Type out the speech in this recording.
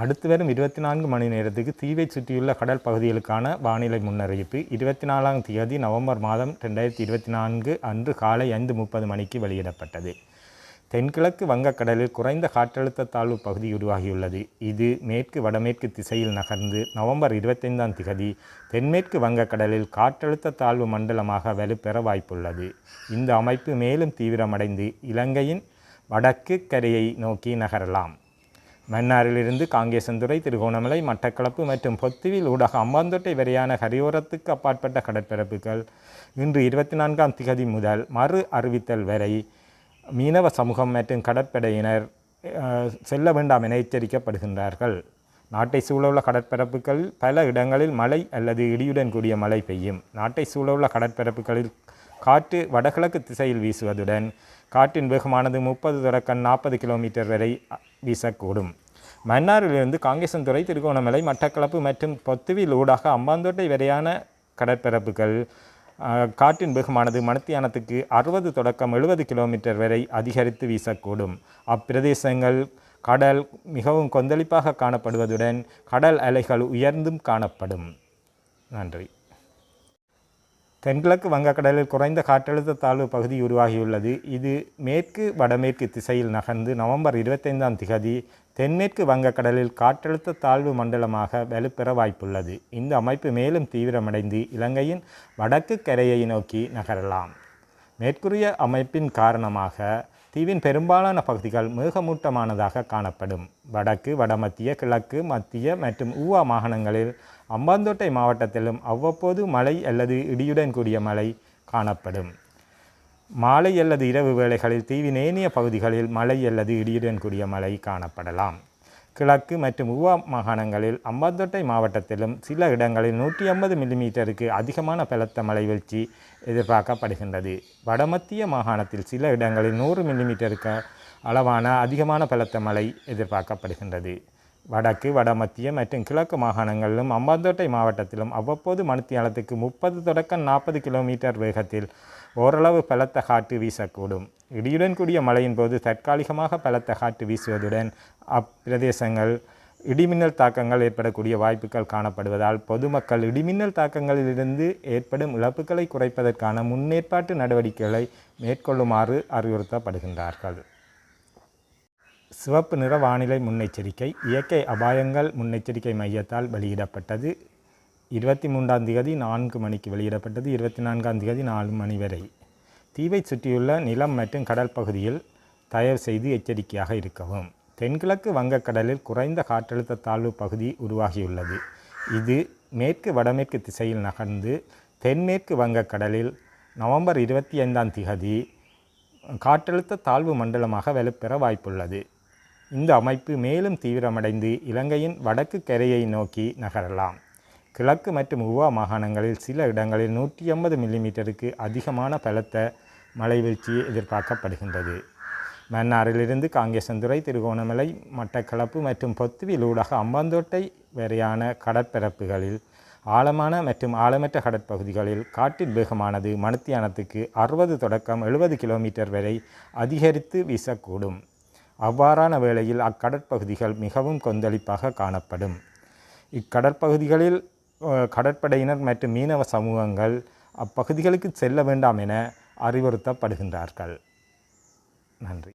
அடுத்து வரும் இருபத்தி நான்கு மணி நேரத்துக்கு தீவை சுற்றியுள்ள கடல் பகுதிகளுக்கான வானிலை முன்னறிவிப்பு. இருபத்தி நாலாம் தேதி நவம்பர் மாதம் ரெண்டாயிரத்தி இருபத்தி நான்கு அன்று காலை ஐந்து முப்பது மணிக்கு வெளியிடப்பட்டது. தென்கிழக்கு வங்கக்கடலில் குறைந்த காற்றழுத்த தாழ்வு பகுதி உருவாகியுள்ளது. இது மேற்கு வடமேற்கு திசையில் நகர்ந்து நவம்பர் இருபத்தைந்தாம் திகதி தென்மேற்கு வங்கக்கடலில் காற்றழுத்த தாழ்வு மண்டலமாக வலுப்பெற வாய்ப்புள்ளது. இந்த அமைப்பு மேலும் தீவிரமடைந்து இலங்கையின் வடக்கு கரையை நோக்கி நகரலாம். மன்னாரிலிருந்து காங்கேசந்துறை திருகோணமலை மட்டக்களப்பு மற்றும் பொத்துவில் ஊடாக அம்பாந்தோட்டை வரையான கரையோரத்துக்கு அப்பாற்பட்ட கடற்பரப்புகள் இன்று இருபத்தி நான்காம் திகதி முதல் மறு அறிவித்தல் வரை மீனவ சமூகம் மற்றும் கடற்படையினர் செல்ல வேண்டாம் என எச்சரிக்கப்படுகின்றார்கள். நாட்டை சூழவுள்ள கடற்பரப்புகள் பல இடங்களில் மழை அல்லது இடியுடன் கூடிய மழை பெய்யும். நாட்டை சூழவுள்ள கடற்பரப்புகளில் காற்று வடகிழக்கு திசையில் வீசுவதுடன் காற்றின் வேகமானது முப்பது தொடக்கம் நாற்பது கிலோமீட்டர் வரை வீசக்கூடும். மன்னாரிலிருந்து காங்கேசன்துறை திருகோணமலை மட்டக்களப்பு மற்றும் பொத்துவில் ஊடாக அம்பாந்தோட்டை வரையான கடற்பரப்புகள் காற்றின் வேகமானது மணத்தியானத்துக்கு அறுபது தொடக்கம் எழுபது கிலோமீட்டர் வரை அதிகரித்து வீசக்கூடும். அப்பிரதேசங்கள் கடல் மிகவும் கொந்தளிப்பாக காணப்படுவதுடன் கடல் அலைகள் உயர்ந்தும் காணப்படும். நன்றி. தென்கிழக்கு வங்கக்கடலில் குறைந்த காற்றழுத்த தாழ்வு பகுதி உருவாகியுள்ளது. இது மேற்கு வடமேற்கு திசையில் நகர்ந்து நவம்பர் இருபத்தைந்தாம் திகதி தென்மேற்கு வங்கக்கடலில் காற்றழுத்த தாழ்வு மண்டலமாக வலுப்பெற வாய்ப்புள்ளது. இந்த அமைப்பு மேலும் தீவிரமடைந்து இலங்கையின் வடக்கு கரையை நோக்கி நகரலாம். மேற்கூறிய அமைப்பின் காரணமாக தீவின் பெரும்பாலான பகுதிகள் மேகமூட்டமானதாக காணப்படும். வடக்கு வடமத்திய கிழக்கு மத்திய மற்றும் ஊவா மாகாணங்களில் அம்பாந்தோட்டை மாவட்டத்திலும் அவ்வப்போது மழை அல்லது இடியுடன் கூடிய மழை காணப்படும். மாலை அல்லது இரவு வேளைகளில் தீவின் ஏனைய பகுதிகளில் மழை அல்லது இடியுடன் கூடிய மழை காணப்படலாம். கிழக்கு மற்றும் உவா மாகாணங்களில் அம்பாந்தோட்டை மாவட்டத்திலும் சில இடங்களில் நூற்றி ஐம்பது மில்லிமீட்டருக்கு அதிகமான பலத்த மழை வீழ்ச்சி எதிர்பார்க்கப்படுகின்றது. வடமத்திய மாகாணத்தில் சில இடங்களில் நூறு மில்லிமீட்டருக்கு அளவான அதிகமான பலத்த மழை எதிர்பார்க்கப்படுகின்றது. வடக்கு வடமத்திய மற்றும் கிழக்கு மாகாணங்களிலும் அம்பாந்தோட்டை மாவட்டத்திலும் அவ்வப்போது மணித்தியாலத்துக்கு முப்பது தொடக்கம் நாற்பது கிலோமீட்டர் வேகத்தில் ஓரளவு பலத்த காற்று வீசக்கூடும். இடியுடன் கூடிய மழையின் போது தற்காலிகமாக பலத்த காற்று வீசுவதுடன் அப்பிரதேசங்கள் இடிமின்னல் தாக்கங்கள் ஏற்படக்கூடிய வாய்ப்புகள் காணப்படுவதால் பொதுமக்கள் இடிமின்னல் தாக்கங்களிலிருந்து ஏற்படும் இழப்புகளை குறைப்பதற்கான முன்னேற்பாட்டு நடவடிக்கைகளை மேற்கொள்ளுமாறு அறிவுறுத்தப்படுகின்றார்கள். சிவப்பு நிற வானிலை முன்னெச்சரிக்கை இயற்கை அபாயங்கள் முன்னெச்சரிக்கை மையத்தால் வெளியிடப்பட்டது. இருபத்தி மூன்றாம் தேதி நான்கு மணிக்கு வெளியிடப்பட்டது. இருபத்தி நான்காம் தேதி நாலு மணி வரை. தீவை சுற்றியுள்ள நிலம் மற்றும் கடல் பகுதியில் தயவு செய்து எச்சரிக்கையாக இருக்கவும். தென்கிழக்கு வங்கக்கடலில் குறைந்த காற்றழுத்த தாழ்வு பகுதி உருவாகியுள்ளது. இது மேற்கு வடமேற்கு திசையில் நகர்ந்து தென்மேற்கு வங்கக்கடலில் நவம்பர் இருபத்தி ஐந்தாம் திகதி காற்றழுத்த தாழ்வு மண்டலமாக வலுப்பெற வாய்ப்புள்ளது. இந்த அமைப்பு மேலும் தீவிரமடைந்து இலங்கையின் வடக்கு கரையை நோக்கி நகரலாம். கிழக்கு மற்றும் உவா மாகாணங்களில் சில இடங்களில் நூற்றி ஐம்பது மில்லிமீட்டருக்கு அதிகமான பலத்த மழை வீழ்ச்சி எதிர்பார்க்கப்படுகின்றது. மன்னாரிலிருந்து காங்கேசந்துறை திருகோணமலை மட்டக்களப்பு மற்றும் பொத்துவிலூடாக அம்பாந்தோட்டை வரையான கடற்பரப்புகளில் ஆழமான மற்றும் ஆழமற்ற கடற்பகுதிகளில் காற்றின் வேகமானது மணித்தியானத்துக்கு அறுபது தொடக்கம் எழுபது கிலோமீட்டர் வரை அதிகரித்து வீசக்கூடும். அவ்வாறான வேளையில் அக்கடற்பகுதிகள் மிகவும் கொந்தளிப்பாக காணப்படும். இக்கடற்பகுதிகளில் கடற்படையினர் மற்றும் மீனவ சமூகங்கள் அப்பகுதிகளுக்கு செல்ல வேண்டாம் என அறிவுறுத்தப்படுகின்றார்கள். நன்றி.